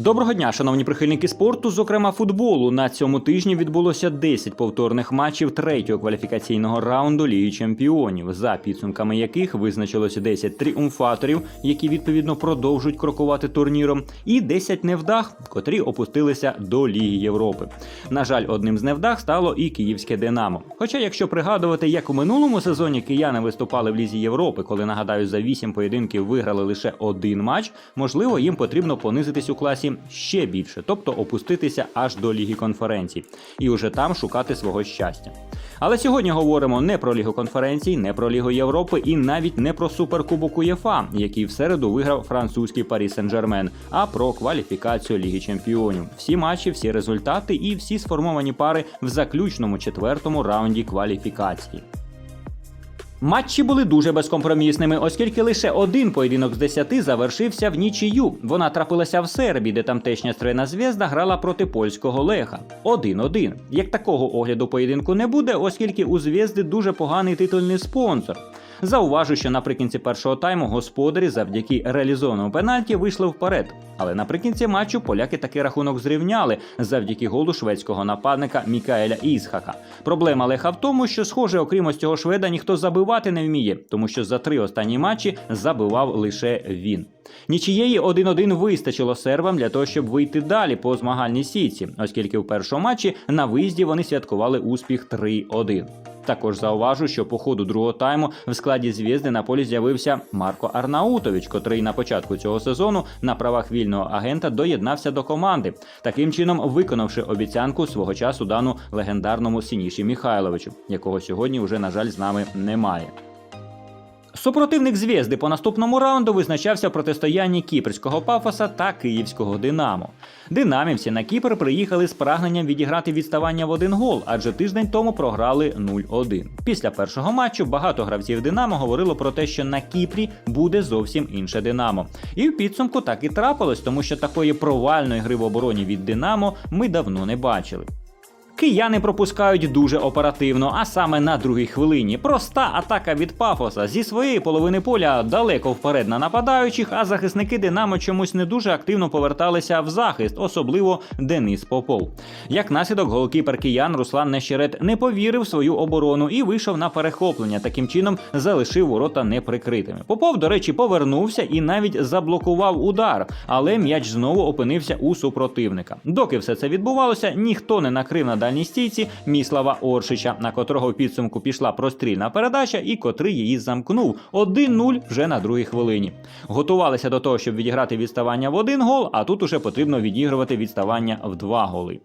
Доброго дня, шановні прихильники спорту, зокрема футболу. На цьому тижні відбулося 10 повторних матчів третього кваліфікаційного раунду Ліги Чемпіонів, за підсумками яких визначилося 10 тріумфаторів, які відповідно продовжують крокувати турніром, і 10 невдах, котрі опустилися до Ліги Європи. На жаль, одним з невдах стало і київське Динамо. Хоча, якщо пригадувати, як у минулому сезоні кияни виступали в Лізі Європи, коли нагадаю, за 8 поєдинків виграли лише один матч, можливо, їм потрібно понизитись у класі ще більше, тобто опуститися аж до Ліги конференцій, і уже там шукати свого щастя. Але сьогодні говоримо не про Лігу конференцій, не про Лігу Європи і навіть не про суперкубок УЄФА, який в середу виграв французький Парі Сен-Жермен, а про кваліфікацію Ліги Чемпіонів. Всі матчі, всі результати і всі сформовані пари в заключному четвертому раунді кваліфікації. Матчі були дуже безкомпромісними, оскільки лише один поєдинок з десяти завершився в нічию. Вона трапилася в Сербії, де тамтешня стрена зв'язда грала проти польського леха. 1-1. Як такого огляду поєдинку не буде, оскільки у зв'язди дуже поганий титульний спонсор. Зауважу, що наприкінці першого тайму господарі завдяки реалізованому пенальті вийшли вперед. Але наприкінці матчу поляки таки рахунок зрівняли завдяки голу шведського нападника Мікаеля Ісхака. Проблема Леха в тому, що, схоже, окрім ось цього шведа, ніхто забивати не вміє, тому що за три останні матчі забивав лише він. Нічієї 1-1 вистачило сербам для того, щоб вийти далі по змагальній сітці, оскільки в першому матчі на виїзді вони святкували успіх 3-1. Також зауважу, що по ходу другого тайму в складі зв'язди на полі з'явився Марко Арнаутович, котрий на початку цього сезону на правах вільного агента доєднався до команди, таким чином виконавши обіцянку свого часу дану легендарному Сініші Міхайловичу, якого сьогодні вже на жаль з нами немає. Супротивник зв'язди по наступному раунду визначався в протистоянні кіпрського пафоса та київського Динамо. Динамівці на Кіпр приїхали з прагненням відіграти відставання в один гол, адже тиждень тому програли 0-1. Після першого матчу багато гравців Динамо говорило про те, що на Кіпрі буде зовсім інше Динамо. І в підсумку так і трапилось, тому що такої провальної гри в обороні від Динамо ми давно не бачили. Кияни пропускають дуже оперативно, а саме на другій хвилині. Проста атака від пафоса зі своєї половини поля далеко вперед на нападаючих, а захисники Динамо чомусь не дуже активно поверталися в захист, особливо Денис Попов. Як наслідок, голкіпер киян Руслан Нещерет не повірив свою оборону і вийшов на перехоплення. Таким чином залишив ворота неприкритими. Попов, до речі, повернувся і навіть заблокував удар, але м'яч знову опинився у супротивника. Доки все це відбувалося, ніхто не накрив на дальній стійці Міслава Оршича, на котрого в підсумку пішла прострільна передача, і котрий її замкнув 1-0 вже на другій хвилині. Готувалися до того, щоб відіграти відставання в один гол, а тут уже потрібно відігрувати відставання в два голи.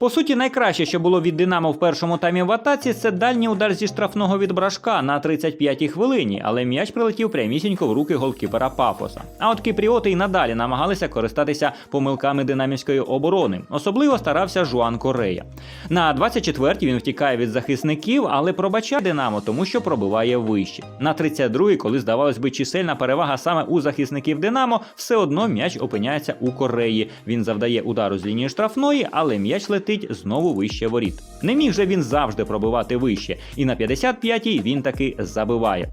По суті, найкраще, що було від Динамо в першому таймі в атаці, це дальній удар зі штрафного від брашка на 35-й хвилині, але м'яч прилетів прямісінько в руки голкіпера Пафоса. А от кіпріоти й надалі намагалися користатися помилками динамівської оборони. Особливо старався Жуан Корея. На 24-й він втікає від захисників, але пробачає Динамо, тому що пробиває вище. На 32-й, коли здавалось би чисельна перевага саме у захисників Динамо, все одно м'яч опиняється у Кореї. Він завдає удару з лінії штрафної, але м'яч летить знову вище воріт. Не міг же він завжди пробивати вище, і на 55-й він таки забиває.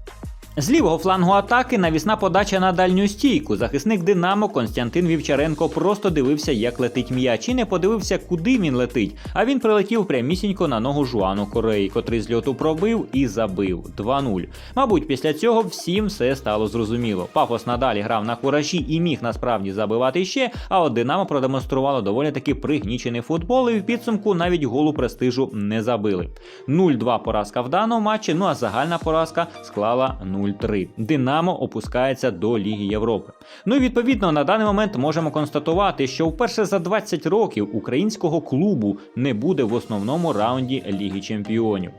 З лівого флангу атаки навісна подача на дальню стійку. Захисник Динамо Константин Вівчаренко просто дивився, як летить м'яч, і не подивився, куди він летить. А він прилетів прямісінько на ногу Жуану Кореї, котрий з льоту пробив і забив 2-0. Мабуть, після цього всім все стало зрозуміло. Пафос надалі грав на куражі і міг насправді забивати ще. А от Динамо продемонструвало доволі таки пригнічений футбол, і в підсумку навіть голу престижу не забили. 0-2 поразка в даному матчі. Ну а загальна поразка склала 0. 0-3. Динамо опускається до Ліги Європи. Ну і відповідно на даний момент можемо констатувати, що вперше за 20 років українського клубу не буде в основному раунді Ліги Чемпіонів.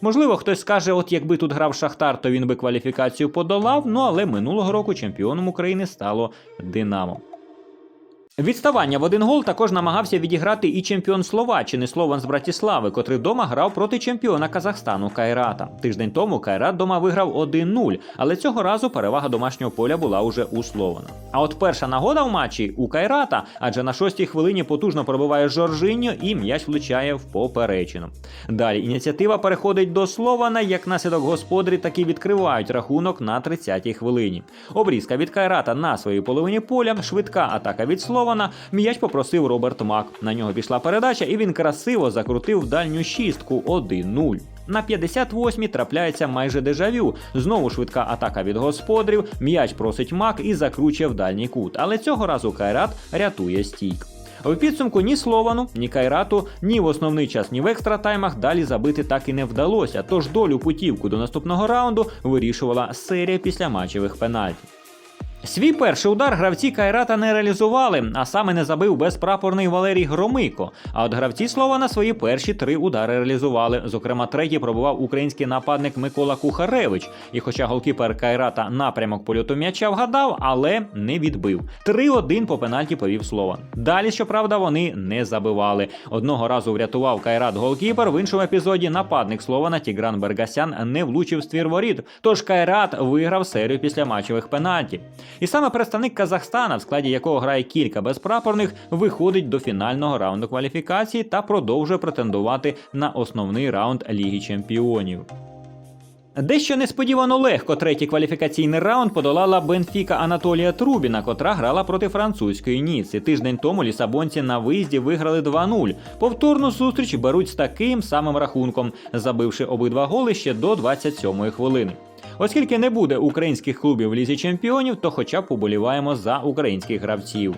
Можливо, хтось скаже, от якби тут грав Шахтар, то він би кваліфікацію подолав. Ну але минулого року чемпіоном України стало Динамо. Відставання в один гол також намагався відіграти і чемпіон Словаччини Слован з Братіслави, котрий вдома грав проти чемпіона Казахстану Кайрата. Тиждень тому Кайрат дома виграв 1-0, але цього разу перевага домашнього поля була уже у Слована. А от перша нагода в матчі у Кайрата, адже на шостій хвилині потужно пробиває Жоржиньо і м'яч влучає в поперечину. Далі ініціатива переходить до Слована, як наслідок господарі таки відкривають рахунок на 30-й хвилині. Обрізка від Кайрата на своїй половині поля, швидка атака від Слована. Слована, м'яч попросив Роберт Мак. На нього пішла передача, і він красиво закрутив дальню шістку 1-0. На 58-й трапляється майже дежавю. Знову швидка атака від господарів. М'яч просить мак і закручує в дальній кут. Але цього разу Кайрат рятує стійк. В підсумку ні Словану, ні Кайрату, ні в основний час, ні в екстратаймах далі забити так і не вдалося. Тож долю путівку до наступного раунду вирішувала серія після матчевих пенальтів. Свій перший удар гравці Кайрата не реалізували, а саме не забив безпрапорний Валерій Громико. А от гравці слова на свої перші три удари реалізували. Зокрема, третій пробував український нападник Микола Кухаревич. І хоча голкіпер Кайрата напрямок польоту м'яча вгадав, але не відбив. 3-1 по пенальті повів Слован. Далі, щоправда, вони не забивали. Одного разу врятував Кайрат голкіпер. В іншому епізоді нападник Слована Тігран Бергасян не влучив ствір воріт. Тож Кайрат виграв серію після матчевих пенальтів. І саме представник Казахстана, в складі якого грає кілька безпрапорних, виходить до фінального раунду кваліфікації та продовжує претендувати на основний раунд Ліги Чемпіонів. Дещо несподівано легко третій кваліфікаційний раунд подолала Бенфіка Анатолія Трубіна, котра грала проти французької Ніци. Тиждень тому лісабонці на виїзді виграли 2-0. Повторну зустріч беруть з таким самим рахунком, забивши обидва голи ще до 27-ї хвилини. Оскільки не буде українських клубів в лізі чемпіонів, то хоча б поболіваємо за українських гравців.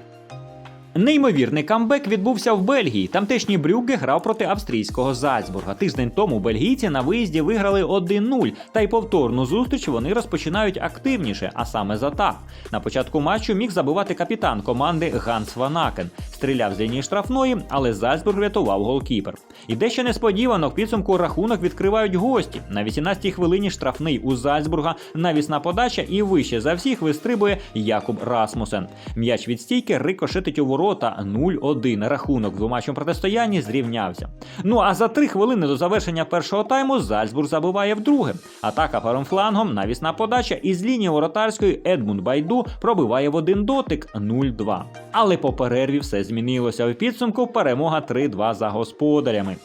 Неймовірний камбек відбувся в Бельгії. Тамтешній Брюгге грав проти австрійського Зальцбурга. Тиждень тому бельгійці на виїзді виграли 1-0, та й повторну зустріч вони розпочинають активніше, а саме з атак. На початку матчу міг забивати капітан команди Ганс Ванакен. Стріляв з лінії штрафної, але Зальцбург рятував голкіпер. І дещо несподівано в підсумку рахунок відкривають гості. На 18-й хвилині штрафний у Зальцбурга, навісна подача і вище за всіх вистрибує Якуб Расмусен. М'яч від стійки рикошетить у ворота 0-1. Рахунок в двомачому протистоянні зрівнявся. Ну а за три хвилини до завершення першого тайму Зальцбург забиває вдруге. Атака паром флангом, навісна подача і з лінії воротарської Едмунд Байду пробиває в один дотик 0-2. Але по перерві все змінилося. В підсумку перемога 3-2 за господарями.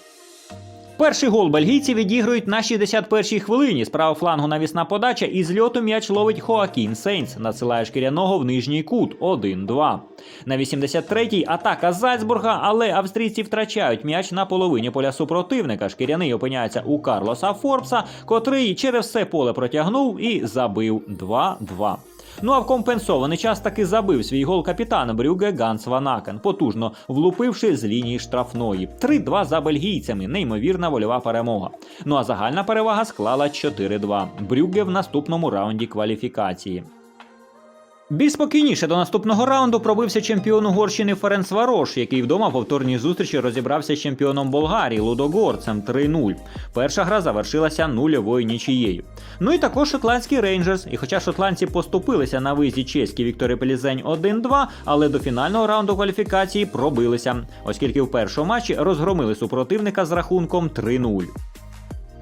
Перший гол бельгійці відіграють на 61-й хвилині. Справа флангу навісна подача і з льоту м'яч ловить Хоакін Сейнс, надсилає шкіряного в нижній кут 1-2. На 83-й атака Зальцбурга, але австрійці втрачають м'яч на половині поля супротивника. Шкіряний опиняється у Карлоса Форбса, котрий через все поле протягнув і забив 2-2. Ну а в компенсований час таки забив свій гол капітан Брюге Ганс Ванакен, потужно влупивши з лінії штрафної. 3-2 за бельгійцями. Неймовірна вольова перемога. Ну а загальна перевага склала 4-2. Брюге в наступному раунді кваліфікації. Більш спокійніше до наступного раунду пробився чемпіон Угорщини Ференц Варош, який вдома в повторній зустрічі розібрався з чемпіоном Болгарії Лудогорцем 3-0. Перша гра завершилася нульовою нічією. Ну і також шотландський рейнджерс. І хоча шотландці поступилися на виїзді чеській Вікторі Пелізень 1-2, але до фінального раунду кваліфікації пробилися, оскільки в першому матчі розгромили супротивника з рахунком 3-0.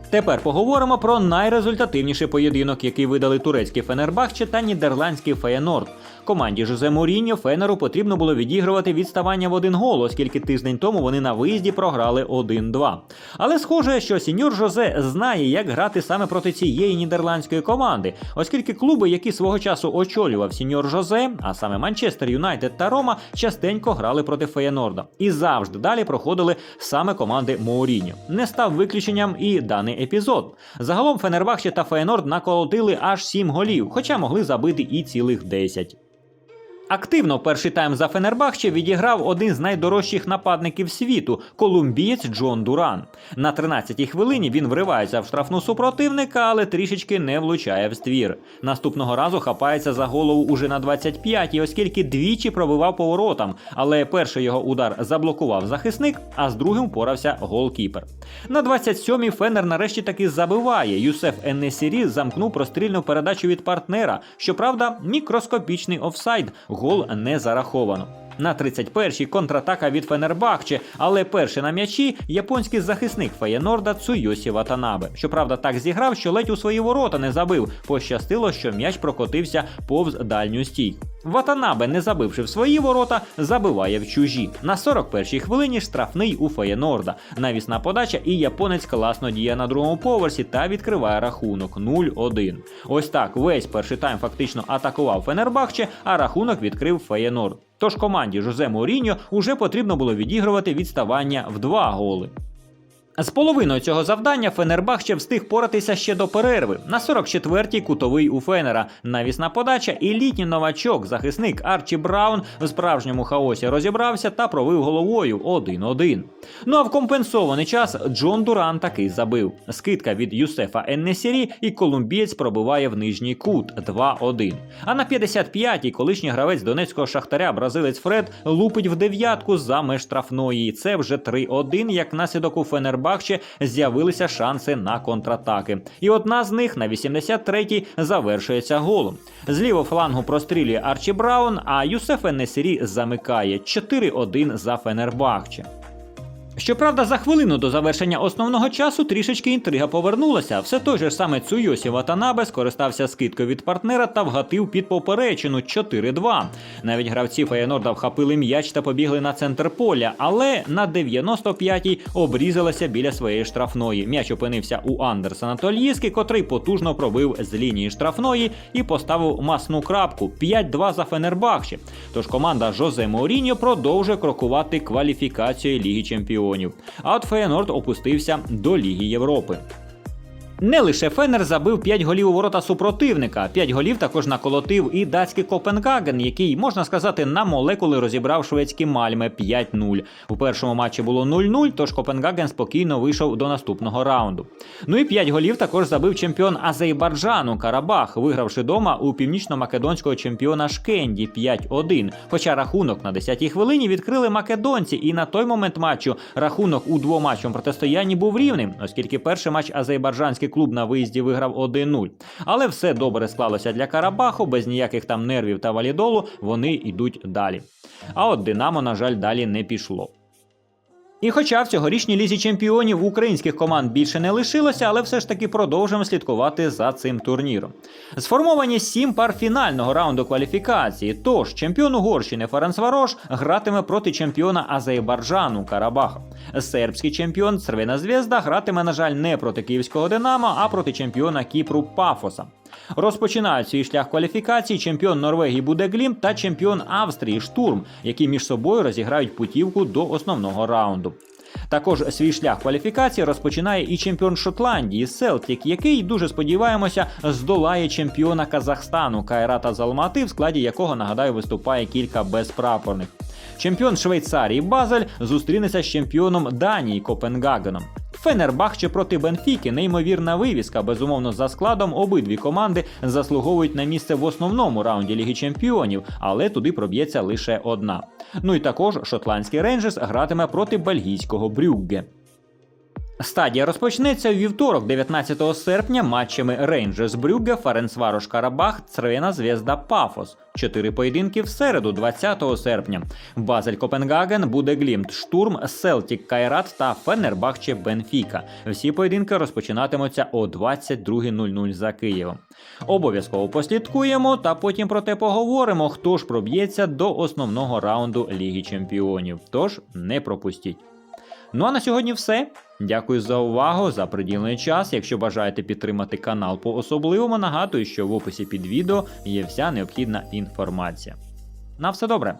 Тепер поговоримо про найрезультативніший поєдинок, який видали турецький Фенербахче та нідерландський Феєнорд. Команді Жозе Моріньо Фенеру потрібно було відігрувати відставання в один гол, оскільки тиждень тому вони на виїзді програли 1-2. Але схоже, що сіньор Жозе знає, як грати саме проти цієї нідерландської команди, оскільки клуби, які свого часу очолював сіньор Жозе, а саме Манчестер Юнайтед та Рома, частенько грали проти Феєнорда і завжди далі проходили саме команди Моуріньо. Не став виключенням і даний епізод. Загалом Фенербахче та Феєнорд наколотили аж 7 голів, хоча могли забити і цілих 10. Активно перший тайм за Фенербахче відіграв один з найдорожчих нападників світу колумбієць Джон Дуран. На 13-й хвилині він вривається в штрафну супротивника, але трішечки не влучає в ствір. Наступного разу хапається за голову уже на 25-й, оскільки двічі пробивав поворотам, але перший його удар заблокував захисник, а з другим впорався голкіпер. На 27-й Фенер нарешті таки забиває. Юсеф Еннесірі замкнув прострільну передачу від партнера. Щоправда, мікроскопічний офсайд. Гол не зараховано. На 31-й контратака від Фенербахче, але перший на м'ячі японський захисник Феєнорда Цуйосі Ватанабе. Щоправда, так зіграв, що ледь у свої ворота не забив. Пощастило, що м'яч прокотився повз дальню стійку. Ватанабе, не забивши в свої ворота, забиває в чужі. На 41-й хвилині штрафний у Феєнорда. Навісна подача, і японець класно діє на другому поверсі та відкриває рахунок 0-1. Ось так весь перший тайм фактично атакував Фенербахче, а рахунок відкрив Феєнорд. Тож команді Жозе Моріньо уже потрібно було відігрувати відставання в два голи. З половиною цього завдання Фенербахче встиг поратися ще до перерви. На 44-й кутовий у Фенера. Навісна подача і літній новачок, захисник Арчі Браун в справжньому хаосі розібрався та провив головою 1-1. Ну а в компенсований час Джон Дуран таки забив. Скидка від Юсефа Еннесірі і колумбієць пробиває в нижній кут 2-1. А на 55-й колишній гравець донецького шахтаря бразилець Фред лупить в дев'ятку за меж штрафної. Це вже 3-1, як наслідок у Фенербахче з'явилися шанси на контратаки. І одна з них на 83-й завершується голом. З лівого флангу прострілює Арчі Браун, а Юсеф Еннесірі замикає 4-1 за Фенербахче. Щоправда, за хвилину до завершення основного часу трішечки інтрига повернулася. Все той же саме Цуйосі Ватанабе скористався скидкою від партнера та вгатив під поперечину 4-2. Навіть гравці Феєнорда вхопили м'яч та побігли на центр поля, але на 95-й обрізалася біля своєї штрафної. М'яч опинився у Андерсена Тольїски, котрий потужно пробив з лінії штрафної і поставив масну крапку 5-2 за Фенербахче. Тож команда Жозе Моріньо продовжує крокувати кваліфікацією Ліги Чемпіонів. А от Феєнорд опустився до Ліги Європи. Не лише Фенер забив 5 голів у ворота супротивника. 5 голів також наколотив і датський Копенгаген, який, можна сказати, на молекули розібрав шведські Мальме 5-0. У першому матчі було 0-0, тож Копенгаген спокійно вийшов до наступного раунду. Ну і 5 голів також забив чемпіон Азербайджану Карабах, вигравши дома у північно-македонського чемпіона Шкенді 5-1. Хоча рахунок на 10-й хвилині відкрили македонці, і на той момент матчу рахунок у двоматчому протистоянні був рівним, оскільки перший матч азербайджанський клуб на виїзді виграв 1-0. Але все добре склалося для Карабаху, без ніяких там нервів та валідолу вони йдуть далі. А от Динамо, на жаль, далі не пішло. І хоча в цьогорічній лізі чемпіонів українських команд більше не лишилося, але все ж таки продовжуємо слідкувати за цим турніром. Сформовані сім пар фінального раунду кваліфікації. Тож чемпіон Угорщини Ференцварош гратиме проти чемпіона Азербайджану Карабаха. Сербський чемпіон Цервена Звезда гратиме, на жаль, не проти київського Динамо, а проти чемпіона Кіпру Пафоса. Розпочинають свій шлях кваліфікації чемпіон Норвегії буде Глім та чемпіон Австрії Штурм, які між собою розіграють путівку до основного раунду. Також свій шлях кваліфікації розпочинає і чемпіон Шотландії Селтік, який дуже сподіваємося здолає чемпіона Казахстану Кайрата Залмати, в складі якого нагадаю виступає кілька безпрапорних. Чемпіон Швейцарії Базель зустрінеться з чемпіоном Данії Копенгагеном. Фенербахче проти Бенфіки неймовірна вивіска. Безумовно, за складом обидві команди заслуговують на місце в основному раунді Ліги Чемпіонів, але туди проб'ється лише одна. Ну і також шотландський рейнджерс гратиме проти бельгійського Брюгге. Стадія розпочнеться у вівторок, 19 серпня, матчами Рейнджерс Брюгге, Ференцварош Карабах, Црвена Звезда Пафос. Чотири поєдинки в середу, 20 серпня. Базель Копенгаген, буде Глімт, Штурм, Селтік Кайрат та Фенербахче Бенфіка. Всі поєдинки розпочинатимуться о 22.00 за Києвом. Обов'язково послідкуємо та потім про те поговоримо, хто ж проб'ється до основного раунду Ліги Чемпіонів. Тож не пропустіть. Ну а на сьогодні все. Дякую за увагу, за приділений час. Якщо бажаєте підтримати канал по особливому, нагадую, що в описі під відео є вся необхідна інформація. На все добре!